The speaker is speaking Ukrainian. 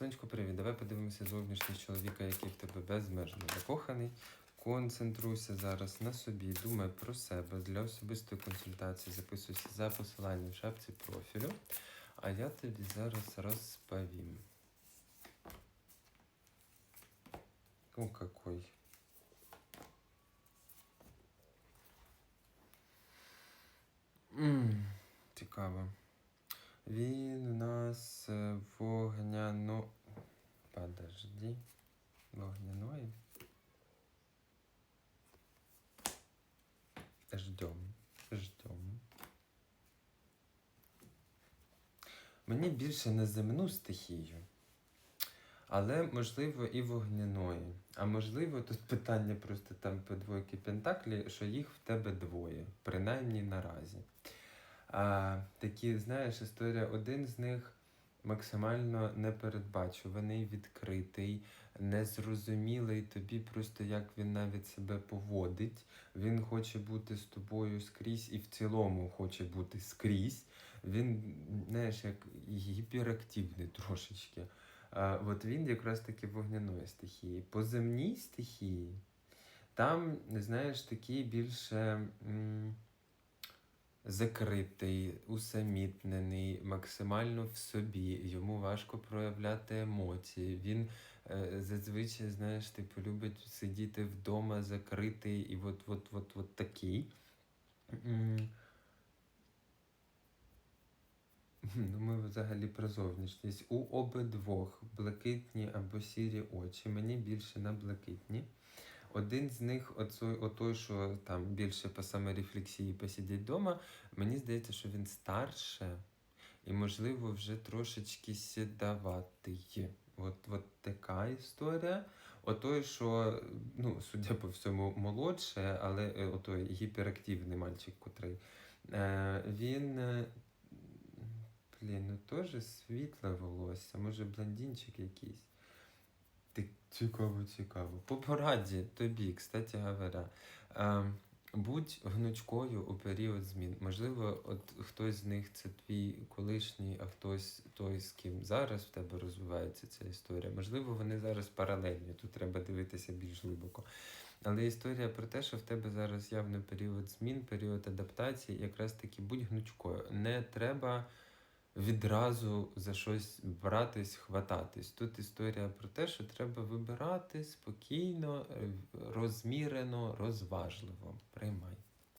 Сонечко, привіт. Давай подивимося зовнішність чоловіка, який в тебе безмежно закоханий. Концентруйся зараз на собі, думай про себе для особистої консультації. Записуйся за посиланням в шапці профілю. А я тобі зараз розповім. О, какой. М, Цікаво. Він у нас е, вогняно. Подожди. Вогняної. Ждем. Ждем. Мені більше на земну стихію. Але можливо і вогняної. А можливо, тут питання просто там по двойки Пентаклі, що їх в тебе двоє, принаймні наразі. А, такі, знаєш, історія, один з них максимально непередбачуваний, відкритий, незрозумілий тобі, просто як він навіть себе поводить. Він хоче бути з тобою скрізь і в цілому хоче бути скрізь. Він, знаєш, як гіперактивний трошечки. А, от він якраз таки вогняної стихії. По земній стихії, там, знаєш, такий більше. М- закритий, усамітнений, максимально в собі. Йому важко проявляти емоції. Він е, зазвичай, знаєш, типу, любить сидіти вдома закритий і от, от, от, от такий. Ну, ми взагалі про зовнішність. У обидвох блакитні або сірі очі. Мені більше на блакитні. Один з них, оцой, отой, що там більше по саморефлексії посидить вдома, мені здається, що він старше і, можливо, вже трошечки сідаватий. От, от така історія. Отой, що, ну, судя по всьому, молодше, але е, отой гіперактивний мальчик, котрий, е, він. е, Блін, ну теж світле волосся, може блондинчик якийсь. Ти цікаво, цікаво. По пораді тобі, кстати говоря, е, будь гнучкою у період змін. Можливо, от хтось з них це твій колишній, а хтось той, з ким зараз в тебе розвивається ця історія. Можливо, вони зараз паралельні, тут треба дивитися більш глибоко. Але історія про те, що в тебе зараз явно період змін, період адаптації, якраз таки будь гнучкою. Не треба відразу за щось братись, хвататись. Тут історія про те, що треба вибирати спокійно, е, розмірено, розважливо. Приймай.